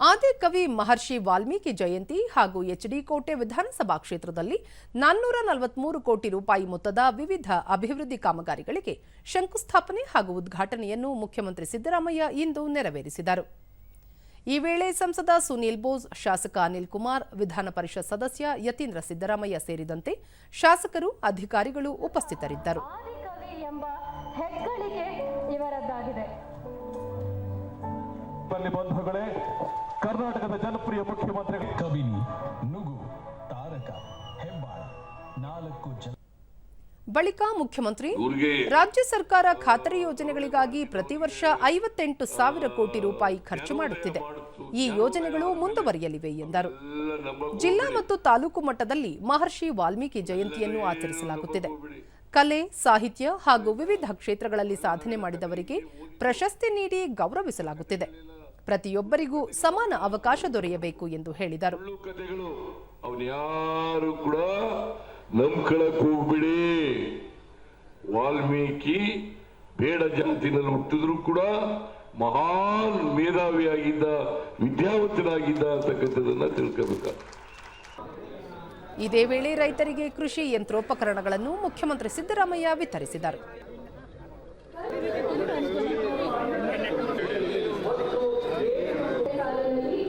ಆದಿಕವಿ ಮಹರ್ಷಿ ವಾಲ್ಮೀಕಿ ಜಯಂತಿ ಹಾಗೂ ಎಚ್ಡಿ ಕೋಟೆ ವಿಧಾನಸಭಾ ಕ್ಷೇತ್ರದಲ್ಲಿ ನಾನ್ನೂರ ನಲವತ್ಮೂರು ಕೋಟಿ ರೂಪಾಯಿ ಮೊತ್ತದ ವಿವಿಧ ಅಭಿವೃದ್ಧಿ ಕಾಮಗಾರಿಗಳಿಗೆ ಶಂಕುಸ್ಥಾಪನೆ ಹಾಗೂ ಉದ್ಘಾಟನೆಯನ್ನು ಮುಖ್ಯಮಂತ್ರಿ ಸಿದ್ದರಾಮಯ್ಯ ಇಂದು ನೆರವೇರಿಸಿದರು. ಈ ವೇಳೆ ಸಂಸದ ಸುನೀಲ್ ಬೋಸ್, ಶಾಸಕ ಅನಿಲ್ ಕುಮಾರ್, ವಿಧಾನ ಪರಿಷತ್ ಸದಸ್ಯ ಯತೀಂದ್ರ ಸಿದ್ದರಾಮಯ್ಯ ಸೇರಿದಂತೆ ಶಾಸಕರು, ಅಧಿಕಾರಿಗಳು ಉಪಸ್ಥಿತರಿದ್ದರು. ಬಂಧುಗಳೇ ಕರ್ನಾಟಕದ ಜನಪ್ರಿಯ ಮುಖ್ಯಮಂತ್ರಿ ಕಬಿನಿ ನುಗು ತಾರಕ ಹೆಬ್ಬಾಳ ನಾಲ್ಕು ಜನ. ಬಳಿಕ ಮುಖ್ಯಮಂತ್ರಿ ರಾಜ್ಯ ಸರ್ಕಾರ ಖಾತರಿ ಯೋಜನೆಗಳಿಗಾಗಿ ಪ್ರತಿ ವರ್ಷ ಐವತ್ತೆಂಟು ಸಾವಿರ ಕೋಟಿ ರೂಪಾಯಿ ಖರ್ಚು ಮಾಡುತ್ತಿದೆ. ಈ ಯೋಜನೆಗಳು ಮುಂದುವರಿಯಲಿವೆ ಎಂದರು. ಜಿಲ್ಲಾ ಮತ್ತು ತಾಲೂಕು ಮಟ್ಟದಲ್ಲಿ ಮಹರ್ಷಿ ವಾಲ್ಮೀಕಿ ಜಯಂತಿಯನ್ನು ಆಚರಿಸಲಾಗುತ್ತಿದೆ. ಕಲೆ ಸಾಹಿತ್ಯ ಹಾಗೂ ವಿವಿಧ ಕ್ಷೇತ್ರಗಳಲ್ಲಿ ಸಾಧನೆ ಮಾಡಿದವರಿಗೆ ಪ್ರಶಸ್ತಿ ನೀಡಿ ಗೌರವಿಸಲಾಗುತ್ತಿದೆ. ಪ್ರತಿಯೊಬ್ಬರಿಗೂ ಸಮಾನ ಅವಕಾಶ ದೊರೆಯಬೇಕು ಎಂದು ಹೇಳಿದರು. ಅವನ್ಯಾರು ಕೂಡ ನಂಬ್ಕೊಳಕ್ ಹೋಗ್ಬಿಡಿ ವಾಲ್ಮೀಕಿ ಬೇಡ ಜಾತಿನಲ್ಲಿ ಹುಟ್ಟಿದ್ರು ಕೂಡ ಮಹಾನ್ ಮೇಧಾವಿಯಾಗಿದ್ದ ವಿದ್ಯಾವಂತನಾಗಿದ್ದ ಅಂತಕ್ಕಂಥದ್ದನ್ನ ತಿಳ್ಕೋಬೇಕು? ಇದೇ ವೇಳೆ ರೈತರಿಗೆ ಕೃಷಿ ಯಂತ್ರೋಪಕರಣಗಳನ್ನು ಮುಖ್ಯಮಂತ್ರಿ ಸಿದ್ದರಾಮಯ್ಯ ವಿತರಿಸಿದರು.